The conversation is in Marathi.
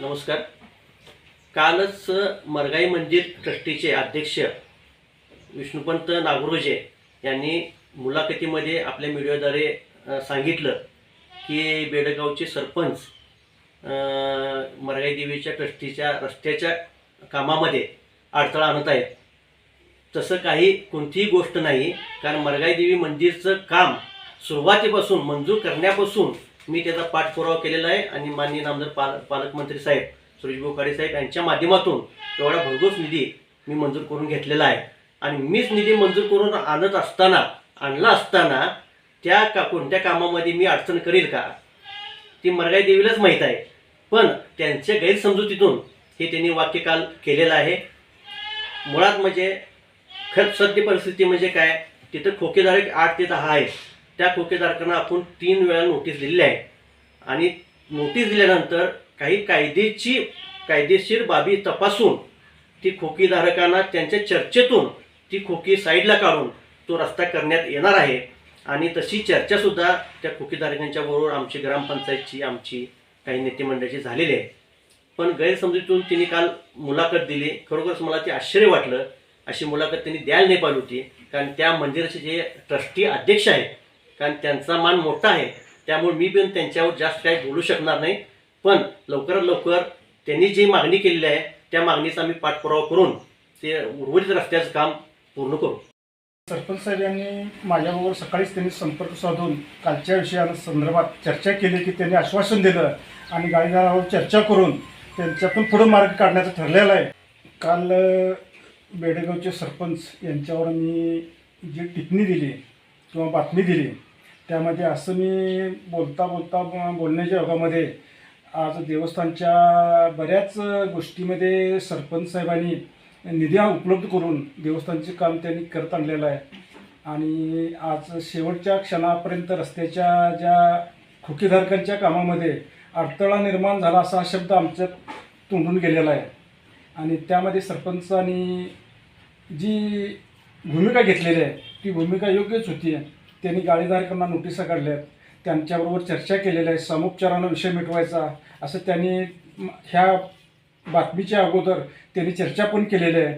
नमस्कार. कालच मरगाई मंदिर ट्रस्टीचे अध्यक्ष विष्णुपंत नागरोजे यांनी मुलाखतीमध्ये आपल्या मीडियाद्वारे सांगितलं की बेडगावचे सरपंच मरगाई देवीच्या ट्रस्टीच्या रस्त्याच्या कामामध्ये अडथळा आणत आहेत. तसं काही कोणतीही गोष्ट नाही कारण मरगाई देवी मंदिरचं काम सुरुवातीपासून मंजूर करण्यापासून मी त्याचा पाठपुरावा केलेला आहे आणि माननीय नामदार पाल पालकमंत्री साहेब सुरेश खाडे साहेब यांच्या माध्यमातून एवढा भरघोस निधी मी मंजूर करून घेतलेला आहे. आणि मीच निधी मंजूर करून आणत असताना आणला असताना त्या का कोणत्या कामामध्ये मी अडचण करेल का? ती मरगाई देवीलाच माहीत आहे. पण त्यांच्या गैरसमजुतीतून हे त्यांनी वाक्य काल केलेलं आहे. मुळात म्हणजे खरं सद्य परिस्थिती म्हणजे काय? तिथं खोकेदार एक आठ ते दहा आहे त्या खोकेधारकांना आपण तीन वेळा नोटीस दिलेली आहे. आणि नोटीस दिल्यानंतर काही कायदेची कायदेशीर बाबी तपासून ती खोकीधारकांना त्यांच्या चर्चेतून ती खोकी साईडला काढून तो रस्ता करण्यात येणार आहे. आणि तशी चर्चासुद्धा त्या खोकीधारकांच्या बरोबर आमची ग्रामपंचायतची आमची काही नेते मंडळाची झालेली आहे. पण गैरसमजुतीतून तिने काल मुलाखत दिली. खरोखरच मला ते आश्चर्य वाटलं. अशी मुलाखत त्यांनी द्यायला नाही पाहिली होती. कारण त्या मंदिराचे जे ट्रस्टी अध्यक्ष आहेत कारण त्यांचा मान मोठा आहे. त्यामुळे मी पण त्यांच्यावर जास्त काही बोलू शकणार नाही. पण लवकरात लवकर त्यांनी जी मागणी केलेली आहे त्या मागणीचा आम्ही पाठपुरावा करून ते उर्वरित रस्त्याचं काम पूर्ण करू. सरपंच साहेब यांनी माझ्याबरोबर सकाळीच त्यांनी संपर्क साधून कालच्या विषया संदर्भात चर्चा केली की त्यांनी आश्वासन दिलं आणि गाडीदारावर चर्चा करून त्यांच्यातून पुढं मार्ग काढण्याचं ठरलेलं आहे. काल अ, बेडगावचे सरपंच यांच्यावर मी जी टिप्पणी दिली किंवा बातमी दिली त्यामध्ये असं मी बोलता बोलता बोलण्याच्या योगामध्ये आज देवस्थानच्या बऱ्याच गोष्टीमध्ये सरपंच साहेबांनी निधी हा उपलब्ध करून देवस्थानचे काम त्यांनी करत आणलेलं आहे. आणि आज शेवटच्या क्षणापर्यंत रस्त्याच्या ज्या खुकीधारकांच्या कामामध्ये अडथळा निर्माण झाला असा शब्द आमच्या तोंडून गेलेला आहे. आणि त्यामध्ये सरपंचांनी जी भूमिका घेतलेली आहे ती भूमिका योग्यच होती. त्यांनी गाडीधारकांना नोटिसा आहेत त्यांच्याबरोबर चर्चा केलेल्या आहे समुपचारानं विषय मिटवायचा. असं त्यांनी ह्या बातमीच्या अगोदर त्यांनी चर्चा पण केलेली आहे